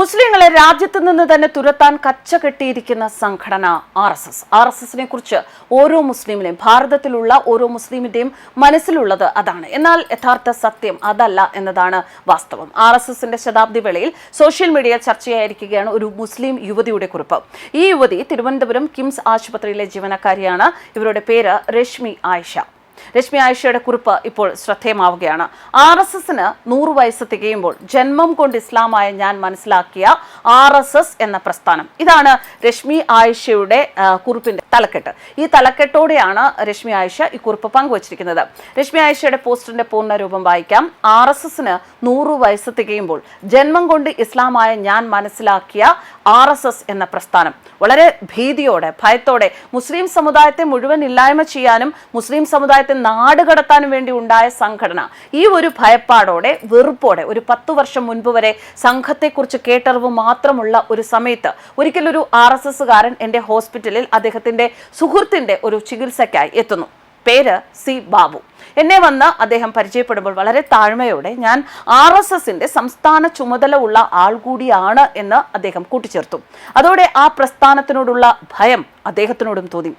മുസ്ലിങ്ങളെ രാജ്യത്ത് നിന്ന് തന്നെ തുരത്താൻ കച്ച കെട്ടിയിരിക്കുന്ന സംഘടന R S S. R S എസിനെ കുറിച്ച് ഓരോ മുസ്ലിമിനെയും ഭാരതത്തിലുള്ള ഓരോ മുസ്ലിമിന്റെയും മനസ്സിലുള്ളത് അതാണ്. എന്നാൽ യഥാർത്ഥ സത്യം അതല്ല എന്നതാണ് വാസ്തവം. ആർ എസ് എസിന്റെ ശതാബ്ദി വേളയിൽ സോഷ്യൽ മീഡിയ ചർച്ചയായിരിക്കുകയാണ് ഒരു മുസ്ലിം യുവതിയുടെ കുറിപ്പ്. ഈ യുവതി തിരുവനന്തപുരം കിംസ് ആശുപത്രിയിലെ ജീവനക്കാരിയാണ്. ഇവരുടെ പേര് രശ്മി ആയിഷ. രശ്മി ആയിഷയുടെ കുറിപ്പ് ഇപ്പോൾ ശ്രദ്ധേയമാവുകയാണ്. ആർ എസ് എസിന് നൂറ് വയസ്സ് തികയുമ്പോൾ ജന്മം കൊണ്ട് ഇസ്ലാമായ ഞാൻ മനസ്സിലാക്കിയ ആർ എസ് എസ് എന്ന പ്രസ്ഥാനം. ഇതാണ് രശ്മി ആയിഷയുടെ കുറിപ്പിന്റെ തലക്കെട്ട്. ഈ തലക്കെട്ടോടെയാണ് രശ്മി ആയിഷ ഈ കുറിപ്പ് പങ്കുവച്ചിരിക്കുന്നത്. രശ്മി ആയിഷയുടെ പോസ്റ്ററിന്റെ പൂർണ രൂപം വായിക്കാം. ആർ എസ് എസിന് നൂറ് വയസ്സ് തികയുമ്പോൾ ജന്മം കൊണ്ട് ഇസ്ലാമായ ഞാൻ മനസ്സിലാക്കിയ ആർ എസ് എസ് എന്ന പ്രസ്ഥാനം. വളരെ ഭീതിയോടെ ഭയത്തോടെ മുസ്ലിം സമുദായത്തെ മുഴുവൻ ഇല്ലായ്മ ചെയ്യാനും മുസ്ലിം സമുദായത്തെ കടത്താൻ വേണ്ടി ഉണ്ടായ സംഘടന. ഈ ഒരു ഭയപ്പാടോടെ വെറുപ്പോടെ ഒരു പത്തു വർഷം മുൻപ് വരെ സംഘത്തെക്കുറിച്ച് കേട്ടറിവ് മാത്രമുള്ള ഒരു സമയത്ത് ഒരിക്കലൊരു ആർ എസ് എസ്സുകാരൻ എന്റെ ഹോസ്പിറ്റലിൽ അദ്ദേഹത്തിന്റെ സുഹൃത്തിന്റെ ഒരു ചികിത്സയ്ക്കായി എത്തുന്നു. പേര് സി ബാബു. എന്നെ വന്ന് അദ്ദേഹം പരിചയപ്പെടുമ്പോൾ വളരെ താഴ്മയോടെ ഞാൻ ആർ എസ് എസിന്റെ സംസ്ഥാന ചുമതല ഉള്ള ആൾ കൂടിയാണ് എന്ന് അദ്ദേഹം കൂട്ടിച്ചേർത്തു. അതോടെ ആ പ്രസ്ഥാനത്തിനോടുള്ള ഭയം അദ്ദേഹത്തിനോടും തോന്നി.